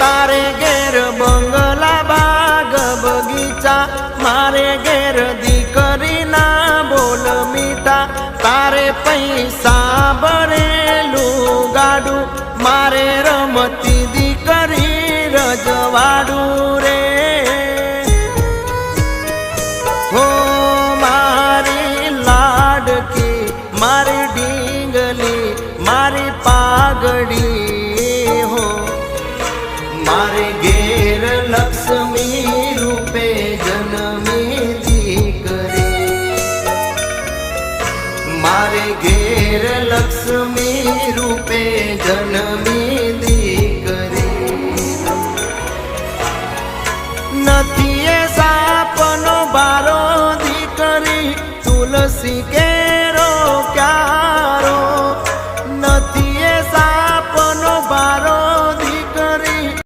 તારે ઘેર બંગલા બાગ બગીચા, મારે ઘેર દીકરીના બોલ મીઠા. તારે પૈસા ભરેલું ગાડું, મારે રમતી દીકરી રજવાડું રે. હો મારી લાડકી, મારી ડીંગલી મારી પાઘડી હો મારે ઘેર લક્ષ્મી રૂપે જન્મી કરે મારે ઘેર લક્ષ્મી રૂપે જન્મી દીકરી. નથી એ સાપનો બારો દીકરી, તુલસી